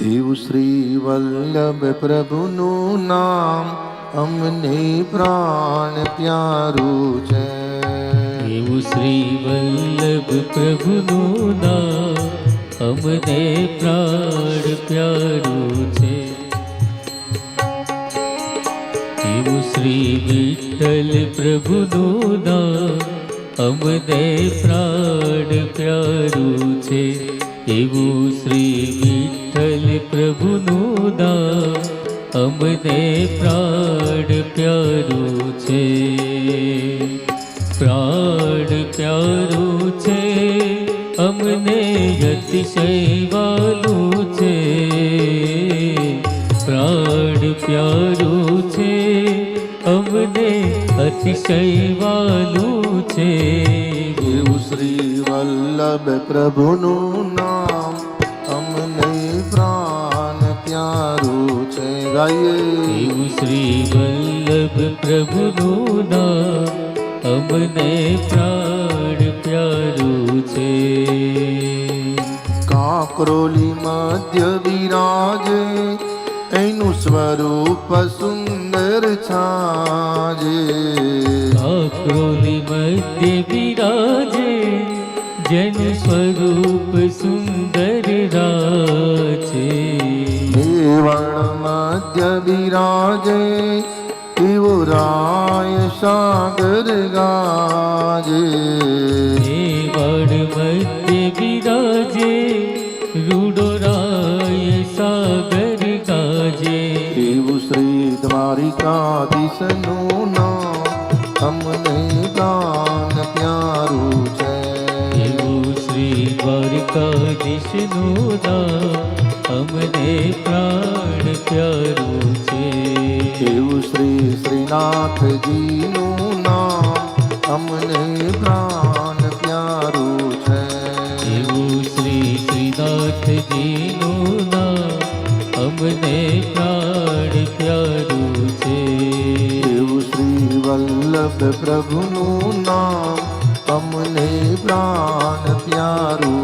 એવું શ્રી વલ્લભ પ્રભુનું નામ અમને પ્રાણ પ્યારું છે. એવું શ્રી વલ્લભ પ્રભુનું નામ અમને પ્રાણ પ્યારું છે. એવું શ્રી વિઠ્ઠલ પ્રભુનું નામ અમને પ્રાણ પ્યારું છે. એવું શ્રી વિઠ્ઠલ પ્રભુનું દાન અમને પ્રાણ પ્યારું છે. પ્રાણ પ્યારું છે, અમને અતિશય વાલું છે. પ્રાણ પ્યારું છે, અમને અતિશય વાલું છે. એવું શ્રી વલ્લભ પ્રભુનું નામ છે ગાઈએ એવું શ્રી વલ્લભ પ્રભુનું નામ અમને પ્રાણ પ્યારું છે કાકરોલી મધ્ય બિરાજે એનું સ્વરૂપ સુંદર છાજે આક્રોલી મધ્ય વિરાજે જેનું સ્વરૂપ સુંદર રાજે બિરાજે એવો રાય સાગર ગાજે દેવળ મધ્ય વિરાજે રૂડો રાય સાગર ગાજે એવું શ્રી દ્વારિકાધીશનું નામ અમને પ્રાણ દ્વારકાધીશનું નામ અમને પ્રાણ પ્યારું છે. એવું શ્રી શ્રીનાથજીનું નામ અમને પ્રાણ પ્યારું છે. એવું શ્રી શ્રીનાથજીનું નામ અમને પ્રાણ પ્યારું છે. એવું શ્રી વલ્લભ પ્રભુનું નામ અમને પ્રાણ પ્યારું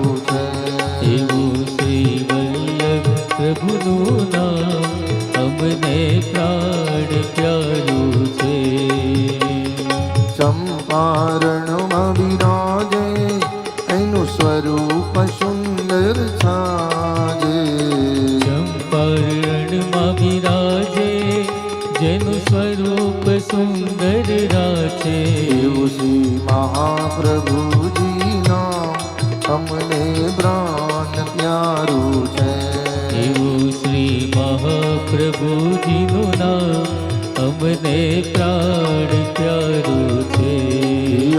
છાજે ચંપારણમાં વિરાજે જેનું સ્વરૂપ સુંદર રાચે એવું શ્રી મહાપ્રભુજી નામ અમને પ્રાણ પ્યારું છે એવું શ્રી મહાપ્રભુજીનું નામ અમને પ્રાણ પ્યારું છે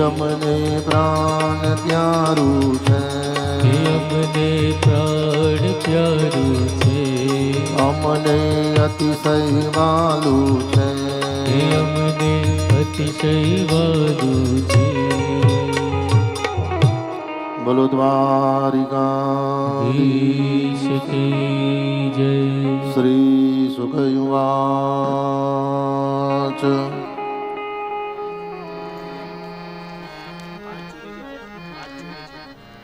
અમને પ્રાણ પ્યારું છે એ અમને પ્રાણ પ્યારું છે. અમને અતિશય વાલું છે. હે અમને અતિશય વાલું છે. બોલો દ્વારિકા જય. શ્રી સુખયુવાચ.